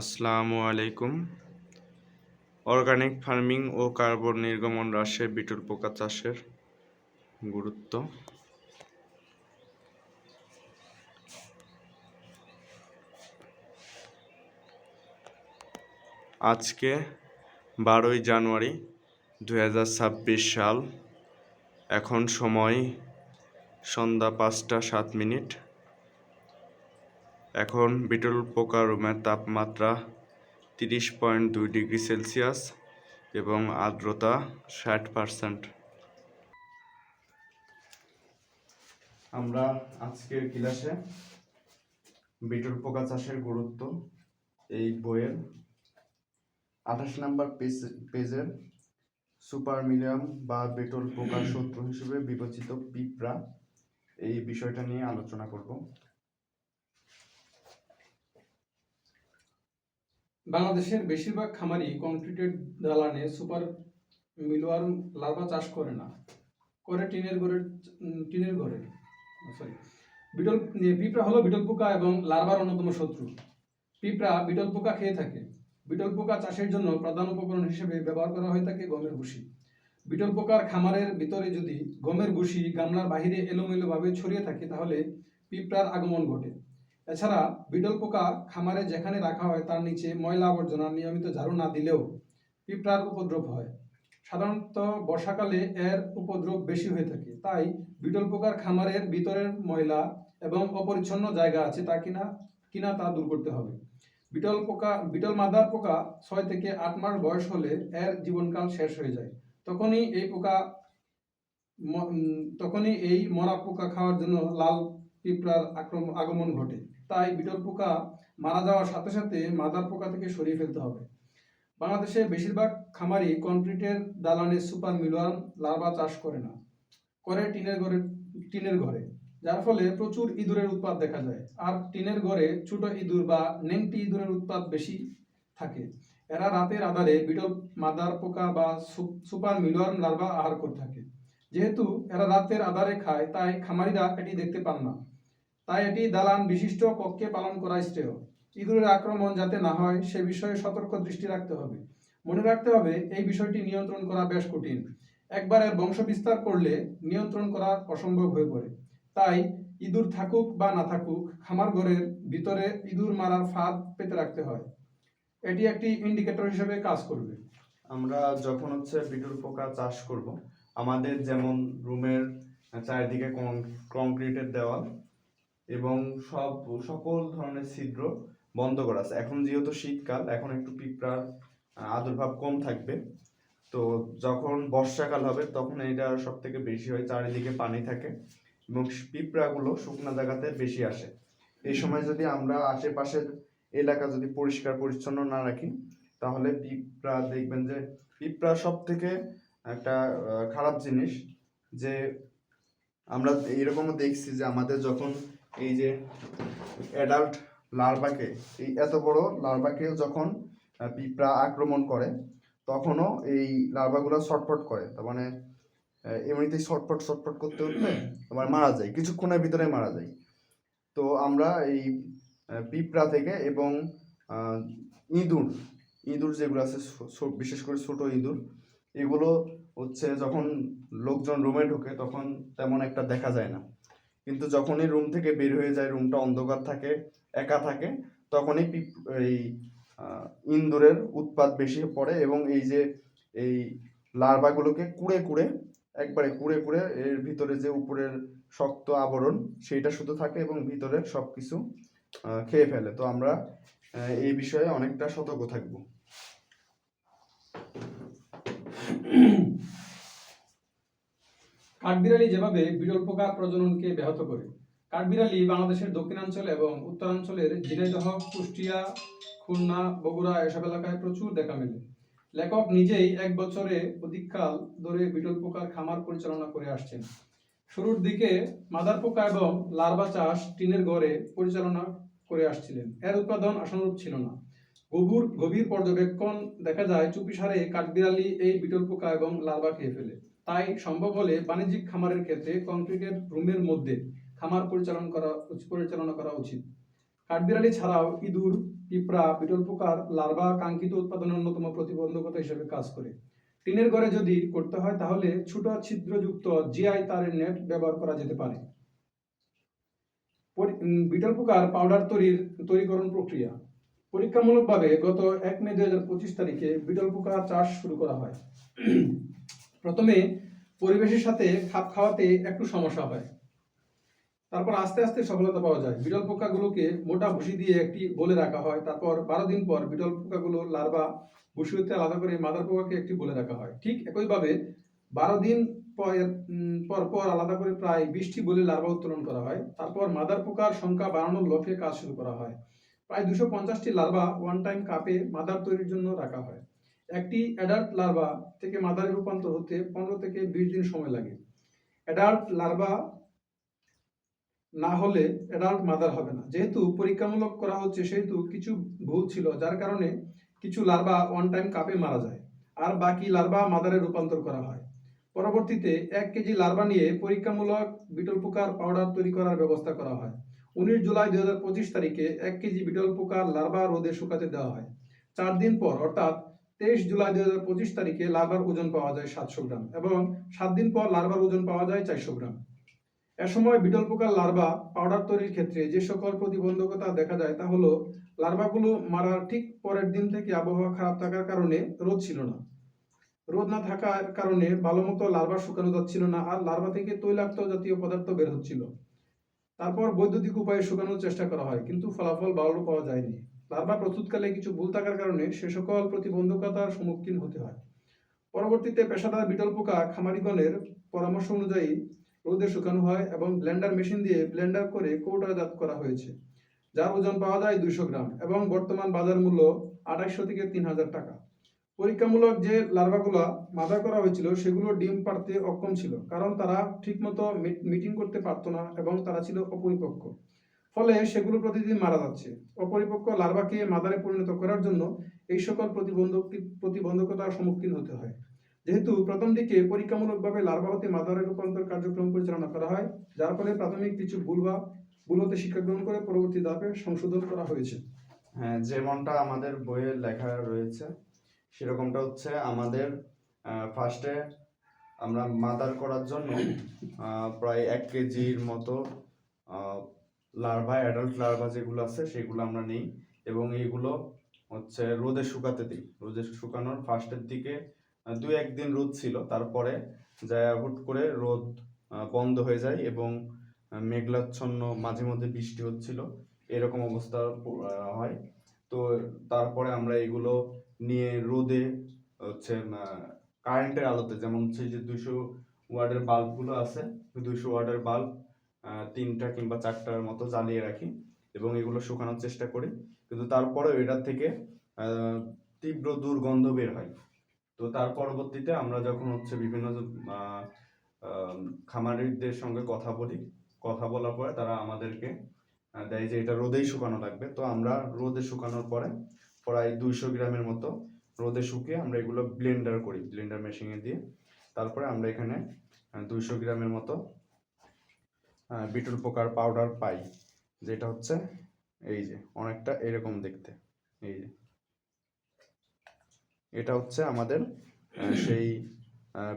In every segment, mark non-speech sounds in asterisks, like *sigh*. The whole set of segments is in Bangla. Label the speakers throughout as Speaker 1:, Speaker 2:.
Speaker 1: আসসালামু আলাইকুম। অর্গানিক ফার্মিং ও কার্বন নির্গমন হ্রাসে বিটুল পোকা চাষের গুরুত্ব। আজকে বারোই জানুয়ারি দু হাজার ছাব্বিশ সাল। এখন সময় সন্ধ্যা পাঁচটা সাত মিনিট। এখন বিটল পোকা রুমের তাপমাত্রা তিরিশ পয়েন্ট দুই ডিগ্রি সেলসিয়াস এবং আর্দ্রতা ষাট পারসেন্ট। আমরা আজকের ক্লাসে বিটল পোকা চাষের গুরুত্ব এই বইয়ের আঠাশ নাম্বার পেজ পেজের সুপার মিলিয়াম বা বিটল পোকার শত্রু হিসেবে বিবেচিত পিঁপড়া এই বিষয়টা নিয়ে আলোচনা করব।
Speaker 2: বাংলাদেশের বেশিরভাগ খামারই কংক্রিটের দালানে সুপার মিলওয়ার্ম লার্ভা চাষ করে না। করে টিনের ঘরের, টিনের ঘরে। সরি বিটল পিঁপড়া হলো বিটল পোকা এবং লার্ভার অন্যতম শত্রু। পিঁপড়া বিটল পোকা খেয়ে থাকে। বিটল পোকা চাষের জন্য প্রধান উপকরণ হিসেবে ব্যবহার করা হয়ে থাকে গমের ভুসি। বিটল পোকার খামারের ভিতরে যদি গমের ভুসি গামলার বাহিরে এলোমেলোভাবে ছড়িয়ে থাকে, তাহলে পিঁপড়ার আগমন ঘটে। এছাড়া বিটল পোকা খামারে যেখানে রাখা হয়, তার নিচে ময়লা আবর্জনা নিয়মিত ঝাড়ু না দিলেও পিঁপড়ার উপদ্রব হয়। সাধারণত বর্ষাকালে এর উপদ্রব বেশি হয়ে থাকে। তাই বিটল পোকার খামারের ভিতরের ময়লা এবং অপরিচ্ছন্ন জায়গা আছে তা কিনা কিনা তা দূর করতে হবে। বিটল পোকা, বিটল মাদার পোকা ছয় থেকে আট মাস বয়স হলে এর জীবনকাল শেষ হয়ে যায়। তখনই এই পোকা তখনই এই মরা পোকা খাওয়ার জন্য লাল পিঁপড়ার আক্রমণ আগমন ঘটে। তাই বিটল পোকা মারা যাওয়ার সাথে সাথে মাদার পোকা থেকে সরিয়ে ফেলতে হবে। বাংলাদেশে বেশিরভাগ খামারি কনক্রিটের দালানে সুপার মিলওয়ার্ম লার্ভা চাষ করে না, করে টিনের ঘরে টিনের ঘরে, যার ফলে প্রচুর ইঁদুরের উৎপাদ দেখা যায়। আর টিনের ঘরে ছোট ইঁদুর বা নেংটি ইঁদুরের উৎপাদ বেশি থাকে। এরা রাতের আধারে বিটল মাদার পোকা বা সুপার মিলওয়ার্ম লার্ভা আহার করে থাকে। যেহেতু এরা রাতের আধারে খায়, তাই খামারিরা এটি দেখতে পান না। তাই এটি দালান বিশিষ্ট কক্ষে পালন করা শ্রেয়। ইঁদুরের আক্রমণ যাতে না হয়, সে বিষয়ে সতর্ক দৃষ্টি রাখতে হবে। মনে রাখতে হবে, এই বিষয়টি নিয়ন্ত্রণ করা বেশ কঠিন। একবার এর বংশ বিস্তার করলে নিয়ন্ত্রণ করা অসম্ভব হয়ে পড়ে। তাই ইঁদুর থাকুক বা না থাকুক, খামার ঘরের ভিতরে ইঁদুর মারার ফাঁদ পেতে রাখতে হয়। এটি একটি ইন্ডিকেটর হিসেবে কাজ করবে।
Speaker 1: আমরা যখন হচ্ছে বিটল পোকা চাষ করব, আমাদের যেমন রুমের চারিদিকে কংক্রিটের দেওয়াল এবং সব সকল ধরনের ছিদ্র বন্ধ করা আছে। এখন যেহেতু শীতকাল এখন একটু পিঁপড়ার আহ, আবির্ভাব কম থাকবে। তো যখন বর্ষাকাল হবে তখন এটা সব থেকে বেশি হয় চারিদিকে পানি থাকে এবং পিঁপড়াগুলো শুকনো জায়গাতে বেশি আসে। এই সময় যদি আমরা আশেপাশের এলাকা যদি পরিষ্কার পরিচ্ছন্ন না রাখি তাহলে পিঁপড়া দেখবেন যে পিঁপড়া সব থেকে একটা খারাপ জিনিস যে আমরা এরকমও দেখছি যে আমাদের যখন এই যে অ্যাডাল্ট লার্ভাকে এই এত বড় লার্ভাকে যখন পিঁপড়া আক্রমণ করে, তখনও এই লার্ভাগুলো ছটফট করে। তার মানে এমনিতেই ছটফট ছটফট করতে করতে তোমার মারা যায়, কিছুক্ষণের ভিতরে মারা যায়। তো আমরা এই পিঁপড়া থেকে এবং ইঁদুর ইঁদুর যেগুলো আছে বিশেষ করে ছোট ইঁদুর, এগুলো হচ্ছে যখন লোকজন রুমে ঢোকে, তখন তেমন একটা দেখা যায় না। কিন্তু যখনই রুম থেকে বের হয়ে যায় রুমটা অন্ধকার থাকে একা থাকে তখনই এই আহ, ইঁদুরের উৎপাত বেশি পড়ে এবং এই যে এই লার্ভাগুলোকে কুড়ে কুড়ে একবারে কুড়ে কুড়ে এর ভিতরে যে উপরের শক্ত আবরণ সেইটা শুধু থাকে এবং ভিতরের সব কিছু খেয়ে ফেলে। তো আমরা এই বিষয়ে অনেকটা সতর্ক থাকব।
Speaker 2: কাঠবিড়ালি যেভাবে বিরল পোকা প্রজননকে ব্যাহত করে, কাঠবিড়ালি বাংলাদেশের দক্ষিণাঞ্চল এবং উত্তরাঞ্চলের ঝিনাইদহ, কুষ্টিয়া, খুলনা, বগুড়া এসব এলাকায় প্রচুর দেখা মেলে। লেখক নিজেই এক বছরে অধিককাল ধরে বিটল পোকার খামার পরিচালনা করে আসছেন। শুরুর দিকে মাদার পোকা এবং লার্ভা চাষ টিনের ঘরে পরিচালনা করে আসছিলেন। এর উৎপাদন আশানুরূপ ছিল না। গভীর গভীর পর্যবেক্ষণ দেখা যায় চুপিসারে কাঠবিড়ালি এই বিটল পোকা এবং লার্ভা খেয়ে ফেলে। তাই সম্ভব হলে বাণিজ্যিক খামারের ক্ষেত্রে কংক্রিটের রুমের মধ্যে খামার পরিচালনা করা পরিচালনা করা উচিত। কাঠবিড়ালি ছাড়াও ইঁদুর, পিঁপড়া, বিটল পোকার লার্ভা কাঙ্ক্ষিত উৎপাদনের অন্যতম প্রতিবন্ধকতা হিসেবে কাজ করে। টিনের ঘরে যদি করতে হয় তাহলে ছোট ছিদ্রযুক্ত জিআই তারের নেট ব্যবহার করা যেতে পারে। বিটল পোকার পাউডার তৈরির, তৈরিকরণ প্রক্রিয়া। পরীক্ষামূলকভাবে গত এক মে দুই হাজার পঁচিশ তারিখে বিটল পোকার চাষ শুরু করা হয়। প্রথমে পরিবেশের সাথে খাপ খাওয়াতে একটু সমস্যা হয়। তারপর আস্তে আস্তে সফলতা পাওয়া যায়। বিটল পোকাগুলোকে মোটা ভুসি দিয়ে একটি বলে রাখা হয়। তারপর বারো দিন পর বিটল পোকাগুলো লার্ভা ভুসি হতে আলাদা করে মাদার পোকাকে একটি বলে রাখা হয়। ঠিক একইভাবে বারো দিন পর পর আলাদা করে প্রায় বিশটি বলে লার্ভা উত্তোলন করা হয়। তারপর মাদার পোকার সংখ্যা বাড়ানোর লক্ষ্যে কাজ শুরু করা হয়। প্রায় দুশো পঞ্চাশটি লার্ভা ওয়ান টাইম কাপে মাদার তৈরির জন্য রাখা হয়। একটি অ্যাডাল্ট লার্ভা থেকে মাদারে রূপান্তর হতে পনেরো থেকে বিশ দিন সময় লাগে। অ্যাডাল্ট লার্ভা না হলে অ্যাডাল্ট মাদার হবে না। যেহেতু পরীক্ষামূলক করা হচ্ছে, সেহেতু কিছু ভুল ছিল, যার কারণে কিছু লার্ভা ওয়ান টাইম কাপে মারা যায়, আর বাকি লার্ভা মাদারে রূপান্তর করা হয়। পরবর্তীতে এক কেজি লার্ভা নিয়ে পরীক্ষামূলক বিটল পোকার পাউডার তৈরি করার ব্যবস্থা করা হয়। উনিশ জুলাই দুই হাজার পঁচিশ তারিখে এক কেজি বিটল পোকার লার্ভা রোদে শুকাতে দেওয়া হয়। চার দিন পর, অর্থাৎ তেইশ জুলাই দুই হাজার পঁচিশ তারিখে লার্ভার ওজন পাওয়া যায় সাতশো গ্রাম এবং সাত দিন পর লার্ভার ওজন পাওয়া যায় চারশো গ্রাম। এ সময় বিটল পোকার লার্ভা পাউডার তৈরির ক্ষেত্রে যে সকল প্রতিবন্ধকতা দেখা যায় তা হলো লার্ভাগুলো মারার ঠিক পরের দিন থেকে আবহাওয়া খারাপ থাকার কারণে রোদ ছিল না। রোদ না থাকার কারণে ভালো মতো লার্ভা শুকানো যাচ্ছিল না আর লার্ভা থেকে তৈলাক্ত জাতীয় পদার্থ বের হচ্ছিল। তারপর বৈদ্যুতিক উপায়ে শুকানোর চেষ্টা করা হয়, কিন্তু ফলাফল ভালো পাওয়া যায়নি। লার্ভা প্রস্তুতকালে কিছু ভুল থাকার কারণে সে সকল প্রতিবন্ধকতার সম্মুখীন হতে হয়। পরবর্তীতে পেশাদার বিটল পোকা খামারিগণের পরামর্শ অনুযায়ী রোদে শুকানো হয় এবং ব্লেন্ডার মেশিন দিয়ে ব্লেন্ডার করে কৌটাজাত করা হয়েছে, যার ওজন পাওয়া যায় দুইশো গ্রাম এবং বর্তমান বাজার মূল্য আঠাইশশো থেকে তিন হাজার টাকা। পরীক্ষামূলক যে লার্ভাগুলো মাদা করা হয়েছিল, সেগুলো ডিম পাড়তে অক্ষম ছিল, কারণ তারা ঠিকমতো মিটিং করতে পারতো না এবং তারা ছিল অপরিপক্ক। ফলে সেগুলো প্রতিদিন মারা যাচ্ছে। অপরিপক্ক লার্ভাকে মাদারে পরিণত করার জন্য এই সকল প্রতিবন্ধক প্রতিবন্ধকতার সম্মুখীন হতে হয়। যেহেতু প্রথম দিকে পরীক্ষামূলকভাবে লার্ভা হতে মাদারে রূপান্তর কার্যক্রম পরিচালনা করা হয়, যার ফলে প্রাথমিক কিছু ভুল বা ভুল হতে শিক্ষা গ্রহণ করে পরবর্তী ধাপে সংশোধন করা হয়েছে।
Speaker 1: হ্যাঁ যেমনটা আমাদের বইয়ে লেখা রয়েছে, সেরকমটা হচ্ছে আমাদের ফার্স্টে আমরা মাদার করার জন্য প্রায় এক কেজির মতো লার্ভা অ্যাডাল্ট লার্ভা যেগুলো আছে, সেগুলো আমরা নিই। এবং এইগুলো হচ্ছে রোদে শুকাতে দিই। রোদে শুকানোর ফার্স্টের দিকে দু একদিন রোদ ছিল। তারপরে যা হুট করে রোদ বন্ধ হয়ে যায় এবং মেঘলাচ্ছন্ন মাঝে মধ্যে বৃষ্টি হচ্ছিল। এরকম অবস্থা হয়। তো তারপরে আমরা এগুলো নিয়ে রোদে হচ্ছে কারেন্টের আলোতে, যেমন হচ্ছে যে দুশো ওয়ার্ডের বাল্বগুলো আছে দুশো ওয়ার্ডের বাল্ব তিনটা কিংবা চারটার মতো জ্বালিয়ে রাখি এবং এগুলো শুকানোর চেষ্টা করি। কিন্তু তারপরে এটার থেকে তীব্র দুর্গন্ধ বের হয়। তো তার পরবর্তীতে আমরা যখন হচ্ছে বিভিন্ন খামারিদের সঙ্গে কথা বলি, কথা বলার পরে তারা আমাদেরকে দেয় যে এটা রোদেই শুকানো লাগবে। তো আমরা রোদে শুকানোর পরে প্রায় দুইশো গ্রামের মতো রোদে শুকিয়ে আমরা এগুলো ব্লেন্ডার করি, ব্লেন্ডার মেশিনে দিয়ে। তারপরে আমরা এখানে দুইশো গ্রামের মতো বিটুল পোকার পাউডার পাই যেটা হচ্ছে এই যে অনেকটা এরকম দেখতে এই যে। এটা হচ্ছে আমাদের সেই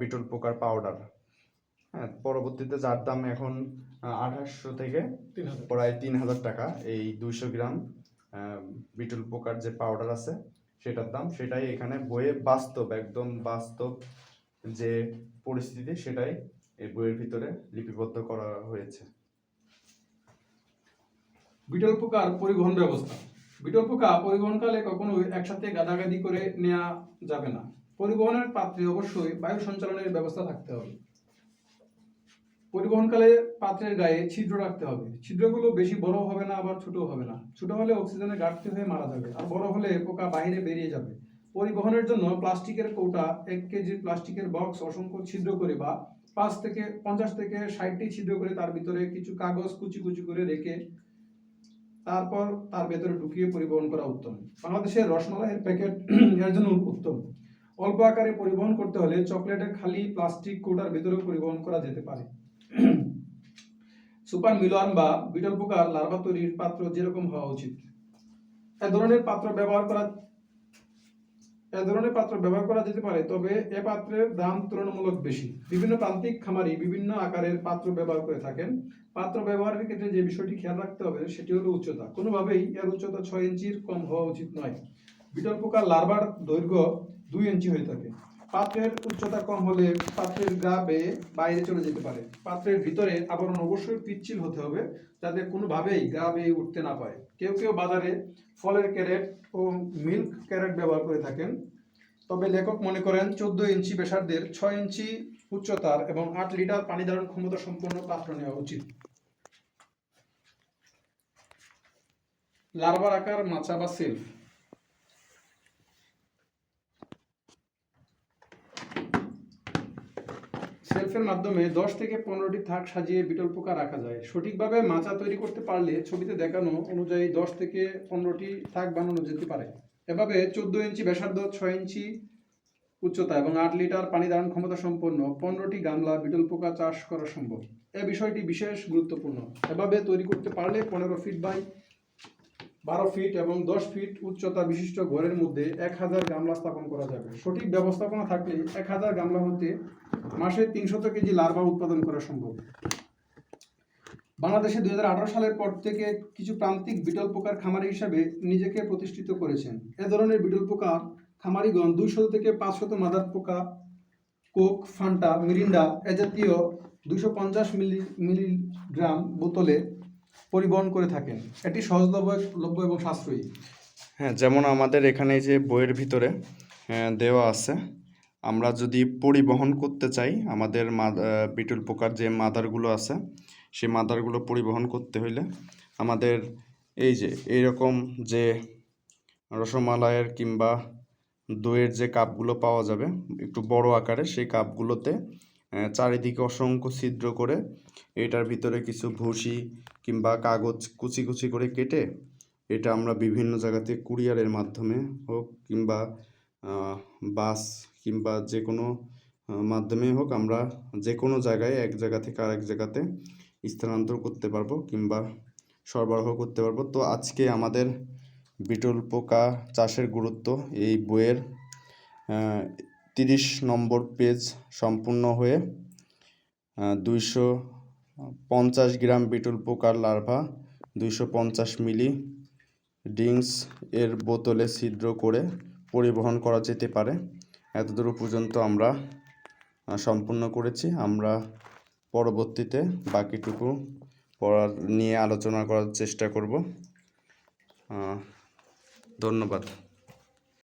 Speaker 1: বিটুল পোকার পাউডার হ্যাঁ পরবর্তীতে যার দাম এখন আঠাশশো থেকে প্রায় তিন হাজার টাকা এই দুইশো গ্রাম আহ, বিটুল পোকার যে পাউডার আছে সেটার দাম সেটাই এখানে বইয়ে বাস্তব একদম বাস্তব যে পরিস্থিতি সেটাই এই বইয়ের ভিতরে লিপিবদ্ধ করা হয়েছে।
Speaker 2: বিটল পোকার পরিবহন ব্যবস্থা। বিটল পোকা পরিবহনকালে কখনোই একসাথে গাদাগাদি করে নেওয়া যাবে না। পরিবহনের পাত্রে অবশ্যই বায়ু সঞ্চালনের ব্যবস্থা থাকতে হবে। পরিবহনকালে পাত্রের গায়ে ছিদ্র রাখতে হবে। ছিদ্রগুলো বেশি বড় হবে না, আবার ছোট হবে না। ছোট হলে অক্সিজেনের ঘাটতি হয়ে মারা যাবে, আর বড় হলে পোকা বাইরে বেরিয়ে যাবে। পরিবহনের জন্য প্লাস্টিকের কৌটা, এক কেজি প্লাস্টিকের বক্স অসংখ্য ছিদ্র করে বা পাঁচ থেকে পঞ্চাশ থেকে ষাটটি ছিদ্র করে তার ভিতরে কিছু কাগজ কুচি কুচি করে রেখে তারপর তার ভেতরে ঢুকিয়ে পরিবহন করা উত্তম। বাংলাদেশের রসমালাইয়ের প্যাকেট *clears throat* এর জন্য উত্তম। অল্প আকারে পরিবহন করতে হলে চকলেটের খালি প্লাস্টিক কোটার ভেতরেও পরিবহন করা যেতে পারে। *clears throat* সুপার মিলন বা বিটল পোকার লার্ভা তৈরির পাত্র যেরকম হওয়া উচিত। এ ধরনের পাত্র ব্যবহার করা এ ধরনের পাত্র ব্যবহার করা যেতে পারে, তবে এ পাত্রের দাম তুলনামূলক বেশি। বিভিন্ন প্রান্তিক খামারি বিভিন্ন আকারের পাত্র ব্যবহার করে থাকেন। পাত্র ব্যবহারের ক্ষেত্রে যে বিষয়টি খেয়াল রাখতে হবে সেটি হলো উচ্চতা। কোনোভাবেই এর উচ্চতা ছয় ইঞ্চির কম হওয়া উচিত নয়। বিটল পোকার লার্ভার দৈর্ঘ্য দুই ইঞ্চি হয়ে থাকে। পাত্রের উচ্চতা কম হলে পাত্রের গা বেয়ে বাইরে চলে যেতে পারে। পাত্রের ভিতরে আবরণ অবশ্যই পিচ্ছিল হতে হবে যাতে কোনোভাবেই গা বেয়ে উঠতে না পারে কেউ কেউ বাজারে ফলের ক্যারেট ও মিল্ক ক্যারেট ব্যবহার করে থাকেন। তবে লেখক মনে করেন চোদ্দ ইঞ্চি বেসারদের ছয় ইঞ্চি উচ্চতার এবং আট লিটার পানি ধারণ ক্ষমতা সম্পন্ন পাত্র নেওয়া উচিত। লার্ভার আকার মাচা বা সেলফ। সেলফের মাধ্যমে দশ থেকে পনেরোটি থাক সাজিয়ে বিটল পোকা রাখা যায়। সঠিকভাবে মাচা তৈরি করতে পারলে ছবিতে দেখানো অনুযায়ী দশ থেকে পনেরোটি থাক বানানো যেতে পারে। এভাবে চোদ্দ ইঞ্চি ব্যাসার্ধ, ছয় ইঞ্চি উচ্চতা এবং আট লিটার পানি ধারণ ক্ষমতা সম্পন্ন পনেরোটি গামলা বিটল পোকা চাষ করা সম্ভব। এ বিষয়টি বিশেষ গুরুত্বপূর্ণ। এভাবে তৈরি করতে পারলে পনেরো ফিট বাই বারো ফিট এবং দশ ফিট উচ্চতা বিশিষ্ট ঘরের মধ্যে এক হাজার গামলা স্থাপন করা যাবে। সঠিক ব্যবস্থাপনা থাকলে এক হাজার গামলা হতে মাসে তিনশত কেজি লার্ভা উৎপাদন করা সম্ভব। বাংলাদেশে দু হাজার আঠারো সালের পর থেকে কিছু প্রান্তিক বিটল পোকার খামারি হিসাবে নিজেকে প্রতিষ্ঠিত করেছেন। এ ধরনের বিটল পোকার খামারিগণ দুইশত থেকে পাঁচশত মাদার পোকা, কোক, ফান্টা, মিরিন্ডা এ জাতীয় দুইশো পঞ্চাশ মিলি, মিলিগ্রাম বোতলে পরিবহন করে থাকেন। এটি সহজলভ্য, লভ্য এবং সাশ্রয়ী।
Speaker 1: হ্যাঁ যেমন আমাদের এখানে যে বইয়ের ভিতরে দেওয়া আছে, আমরা যদি পরিবহন করতে চাই, আমাদের বিটুল পোকার যে মাদারগুলো আছে, সেই মাদারগুলো পরিবহন করতে হইলে আমাদের এই যে, এইরকম যে রসমালাইয়ের কিংবা দইয়ের যে কাপগুলো পাওয়া যাবে, একটু বড় আকারে, সেই কাপগুলোতে চারিদিকে অসংখ্য ছিদ্র করে, এটার ভিতরে কিছু ভুসি কিংবা কাগজ কুচি কুচি করে কেটে এটা আমরা বিভিন্ন জায়গাতে কুরিয়ারের মাধ্যমে হোক কিংবা বাস কিংবা যে কোনো মাধ্যমে হোক আমরা যে কোনো জায়গায় এক জায়গা থেকে আরেক জায়গাতে স্থানান্তর করতে পারব কিংবা সরবরাহ করতে পারব। তো আজকে আমাদের বিটল পোকা চাষের গুরুত্ব এই বইয়ের তিরিশ নম্বর পেজ সম্পূর্ণ হয়ে দুইশো পঞ্চাশ গ্রাম বিটল পোকার লার্ভা, দুইশো পঞ্চাশ মিলি ড্রিঙ্কস এর বোতলে ছিদ্র করে পরিবহন করা যেতে পারে। এতদূর পর্যন্ত আমরা সম্পূর্ণ করেছি। আমরা পরবর্তীতে বাকিটুকু পড়ার নিয়ে আলোচনা করার চেষ্টা করব। ধন্যবাদ।